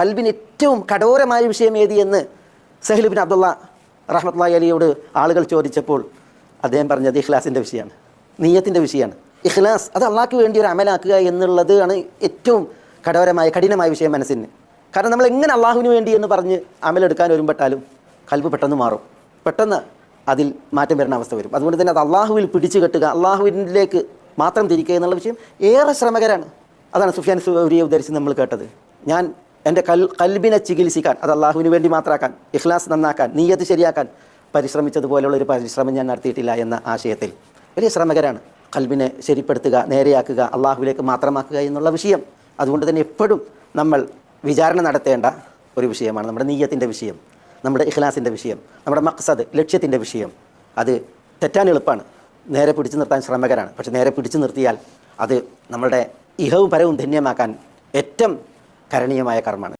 കൽബിന് ഏറ്റവും കഠോരമായ വിഷയം ഏത് എന്ന് സഹലുബിൻ അബ്ദുള്ള റഹ്മത്തുള്ളി അലിയോട് ആളുകൾ ചോദിച്ചപ്പോൾ അദ്ദേഹം പറഞ്ഞത് ഇഖ്ലാസിന്റെ വിഷയമാണ് നീയത്തിന്റെ വിഷയമാണ്. ഇഖ്ലാസ് അത് അള്ളാഹ്ക്ക് വേണ്ടി ഒരു അമലാക്കുക എന്നുള്ളത് ആണ് ഏറ്റവും കഠോരമായ കഠിനമായ വിഷയം മനസ്സിന്. കാരണം നമ്മൾ എങ്ങനെ അള്ളാഹുവിന് വേണ്ടി എന്ന് പറഞ്ഞ് അമലെടുക്കാൻ വരുമ്പോട്ടാലും കൽബ് പെട്ടെന്ന് മാറും. പെട്ടെന്ന് അതിൽ മാറ്റം വരുന്ന അവസ്ഥ വരും. അതുകൊണ്ട് തന്നെ അത് അള്ളാഹുവിൽ പിടിച്ചു കെട്ടുക അള്ളാഹുവിനിലേക്ക് മാത്രം തിരിക്കുക എന്നുള്ള വിഷയം ഏറെ ശ്രമകരമാണ് അതാണ് സുഫിയാൻ സൂരിയെ ഉദ്ധരിച്ച് നമ്മൾ കേട്ടത്. ഞാൻ എന്റെ കൽ കൽബിനെ ചികിത്സിക്കാൻ അത് അള്ളാഹുവിന് വേണ്ടി മാത്രമാക്കാൻ ഇഖ്ലാസ് നന്നാക്കാൻ നീയത്ത് ശരിയാക്കാൻ പരിശ്രമിച്ചതുപോലെയുള്ള ഒരു പരിശ്രമം ഞാൻ നടത്തിയിട്ടില്ല എന്ന ആശയത്തിൽ. വലിയ ശ്രമകരാണ് കൽബിനെ ശരിപ്പെടുത്തുക നേരെയാക്കുക അള്ളാഹുവിലേക്ക് മാത്രമാക്കുക എന്നുള്ള വിഷയം. അതുകൊണ്ട് തന്നെ എപ്പോഴും നമ്മൾ വിചാരണ നടത്തേണ്ട ഒരു വിഷയമാണ് നമ്മുടെ നീയത്തിന്റെ വിഷയം നമ്മുടെ ഇഖ്ലാസിന്റെ വിഷയം നമ്മുടെ മക്സദ് ലക്ഷ്യത്തിന്റെ വിഷയം. അത് തെറ്റാൻ എളുപ്പമാണ്. നേരെ പിടിച്ചു നിർത്താൻ ശ്രമകരാണ്. പക്ഷെ നേരെ പിടിച്ചു നിർത്തിയാൽ അത് നമ്മളുടെ ഇഹവും പരവും ധന്യമാക്കാൻ ഏറ്റവും കരണീയമായ കർമ്മമാണ്.